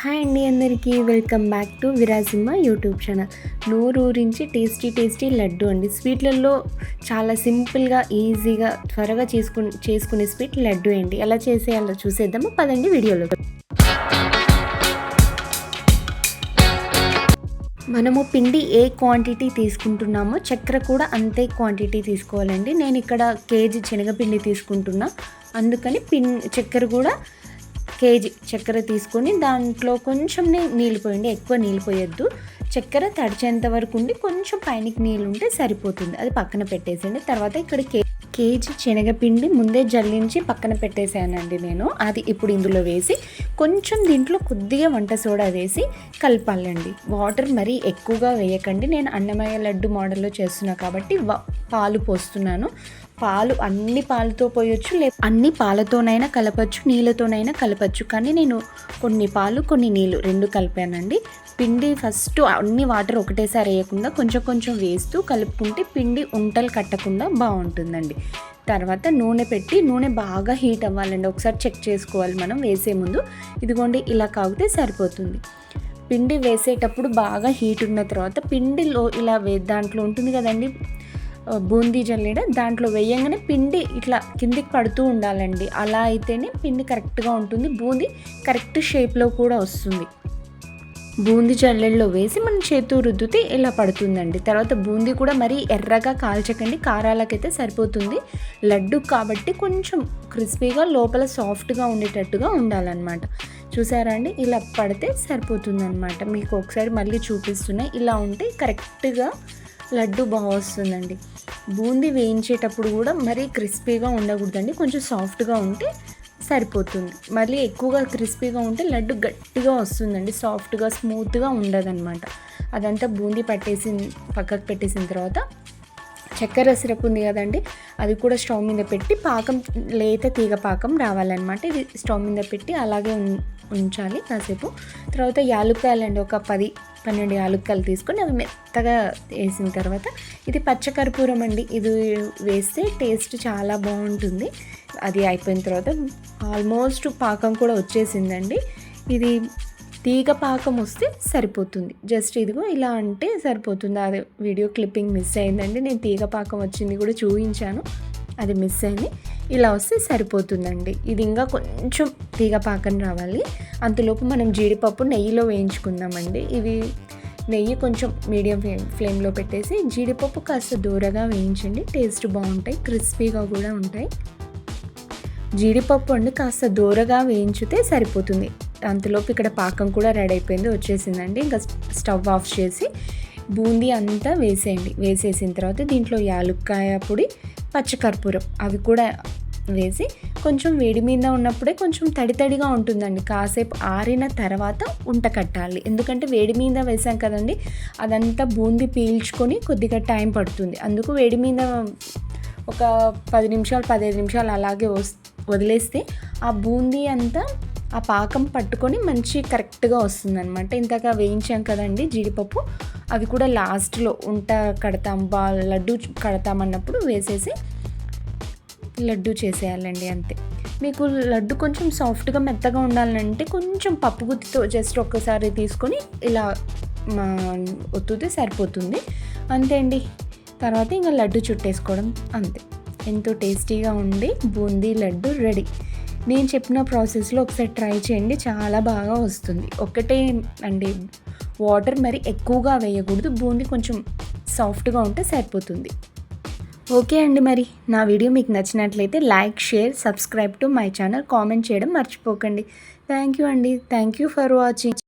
Hi అండి అందరికీ. Welcome back to విరాజిమ్మ YouTube channel. నోరూరించి టేస్టీ టేస్టీ లడ్డు అండి. స్వీట్లలో చాలా సింపుల్గా ఈజీగా త్వరగా చేసుకుని చేసుకునే స్వీట్ లడ్డు అండి. ఎలా చేసేయాలో చూసేద్దాము? పదండి వీడియోలో మనము పిండి ఏ క్వాంటిటీ తీసుకుంటున్నామో చక్కెర కూడా అంతే క్వాంటిటీ తీసుకోవాలండి. నేను ఇక్కడ కేజీ శనగపిండి తీసుకుంటున్నా. అందుకని పిన్ చక్కెర కూడా కేజీ చక్కెర తీసుకొని దాంట్లో కొంచెం నీళ్ళు పోయండి. ఎక్కువ నీళ్ళు పోయొద్దు. చక్కెర తడిచేంత వరకు ఉండి కొంచెం పైనకి నీళ్ళు ఉంటే సరిపోతుంది. అది పక్కన పెట్టేసేయండి. తర్వాత ఇక్కడ కే కేజీ శనగపిండి ముందే జల్లించి పక్కన పెట్టేసానండి నేను. అది ఇప్పుడు ఇందులో వేసి కొంచెం దీంట్లో కొద్దిగా వంట సోడా వేసి కలపాలండి. వాటర్ మరీ ఎక్కువగా వేయకండి. నేను అన్నమయ్య లడ్డు మోడల్లో చేస్తున్నా కాబట్టి పాలు పోస్తున్నాను. పాలు అన్ని పాలతో పోయొచ్చు లే అన్ని పాలతోనైనా కలపచ్చు నీళ్ళతోనైనా కలపచ్చు. కానీ నేను కొన్ని పాలు కొన్ని నీళ్ళు రెండు కలిపానండి. పిండి ఫస్ట్ అన్ని వాటర్ ఒకటేసారి వేయకుండా కొంచెం కొంచెం వేస్తూ కలుపుకుంటే పిండి ఉంటలు కట్టకుండా బాగుంటుందండి. తర్వాత నూనె పెట్టి నూనె బాగా హీట్ అవ్వాలండి. ఒకసారి చెక్ చేసుకోవాలి మనం వేసే ముందు. ఇదిగోండి ఇలా కాగితే సరిపోతుంది. పిండి వేసేటప్పుడు బాగా హీట్ ఉన్న తర్వాత పిండిలో ఇలా వే దాంట్లో ఉంటుంది కదండి. బూందీ జల్లేడ దాంట్లో వేయంగానే పిండి ఇట్లా కిందికి పడుతూ ఉండాలండి. అలా అయితేనే పిండి కరెక్ట్గా ఉంటుంది. బూందీ కరెక్ట్ షేప్లో కూడా వస్తుంది. బూందీ జల్లెల్లో వేసి మనం చేతు రుద్దితే ఇలా పడుతుందండి. తర్వాత బూందీ కూడా మరీ ఎర్రగా కాల్చకండి. కారాలకైతే సరిపోతుంది. లడ్డు కాబట్టి కొంచెం క్రిస్పీగా లోపల సాఫ్ట్గా ఉండేటట్టుగా ఉండాలన్నమాట. చూసారా అండి? ఇలా పడితే సరిపోతుందన్నమాట. మీకు ఒకసారి మళ్ళీ చూపిస్తున్నాయి ఇలా ఉంటే కరెక్ట్గా లడ్డు బాగా వస్తుందండి. బూందీ వేయించేటప్పుడు కూడా మరీ క్రిస్పీగా ఉండకూడదండి. కొంచెం సాఫ్ట్గా ఉంటే సరిపోతుంది. మళ్ళీ ఎక్కువగా క్రిస్పీగా ఉంటే లడ్డు గట్టిగా వస్తుందండి. సాఫ్ట్గా స్మూత్గా ఉండదన్నమాట. అదంతా బూందీ పట్టేసి పక్కకు పెట్టేసిన తర్వాత చక్కెర సిరప్ ఉంది కదండి అది కూడా స్టవ్ మీద పెట్టి పాకం లేత తీగ పాకం రావాలన్నమాట. ఇది స్టవ్ మీద పెట్టి అలాగే ఉంచాలి కాసేపు. తర్వాత యాలుక్కాయలండి ఒక పది పన్నెండు యాలుక్కాయలు తీసుకొని అవి మెత్తగా వేసిన తర్వాత ఇది పచ్చకర్పూరం అండి. ఇది వేస్తే టేస్ట్ చాలా బాగుంటుంది. అది అయిపోయిన తర్వాత ఆల్మోస్ట్ పాకం కూడా వచ్చేసిందండి. ఇది తీగ పాకం వస్తే సరిపోతుంది. జస్ట్ ఇదిగో ఇలా అంటే సరిపోతుంది. అదే వీడియో క్లిప్పింగ్ మిస్ అయిందండి. నేను తీగ పాకం వచ్చింది కూడా చూపించాను. అది మిస్ అయింది. ఇలా వస్తే సరిపోతుందండి. ఇది ఇంకా కొంచెం తీగ పాకం రావాలి. అంతలోపు మనం జీడిపప్పు నెయ్యిలో వేయించుకుందామండి ఇవి నెయ్యి కొంచెం మీడియం ఫ్లేమ్ ఫ్లేమ్లో పెట్టేసి జీడిపప్పు కాస్త దూరగా వేయించండి. టేస్ట్ బాగుంటాయి. క్రిస్పీగా కూడా ఉంటాయి. జీడిపప్పు అండి కాస్త దూరగా వేయించితే సరిపోతుంది. అంతలోపు ఇక్కడ పాకం కూడా రెడీ అయిపోయింది వచ్చేసిందండి. ఇంకా స్టవ్ ఆఫ్ చేసి బూందీ అంతా వేసేయండి. వేసేసిన తర్వాత దీంట్లో యాలుక్కాయ పొడి పచ్చకర్పూరం అవి కూడా వేసి కొంచెం వేడి మీద ఉన్నప్పుడే కొంచెం తడి తడిగా ఉంటుందండి. కాసేపు ఆరిన తర్వాత ఉంట కట్టాలి. ఎందుకంటే వేడి మీద వేసాం కదండి అదంతా బూంది పీల్చుకొని కొద్దిగా టైం పడుతుంది. అందుకు వేడి మీద ఒక పది నిమిషాలు పదిహేను నిమిషాలు అలాగే వదిలేస్తే ఆ బూందీ అంతా ఆ పాకం పట్టుకొని మంచి కరెక్ట్గా వస్తుందన్నమాట. ఇందాక వేయించాం కదండి జీడిపప్పు అవి కూడా లాస్ట్లో ఉంట కడతాం బా లడ్డు కడతామన్నప్పుడు వేసేసి లడ్డు చేసేయాలండి అంతే. మీకు లడ్డు కొంచెం సాఫ్ట్గా మెత్తగా ఉండాలంటే కొంచెం పప్పు గుత్తితో జస్ట్ ఒక్కసారి తీసుకొని ఇలా ఒత్తుతే సరిపోతుంది. అంతే అండి. తర్వాత ఇంకా లడ్డు చుట్టేసుకోవడం అంతే. ఎంతో టేస్టీగా ఉండి బూందీ లడ్డు రెడీ. నేను చెప్పిన ప్రాసెస్లో ఒకసారి ట్రై చేయండి. చాలా బాగా వస్తుంది. ఒకటే అండి. వాటర్ మరి ఎక్కువగా వేయకూడదు. బూంది కొంచెం సాఫ్ట్గా ఉంటే సరిపోతుంది. ఓకే అండి మరి. నా వీడియో మీకు నచ్చినట్లయితే like share subscribe to my channel. Comment చేయడం మర్చిపోకండి. థ్యాంక్ యూ అండి. Thank you for watching.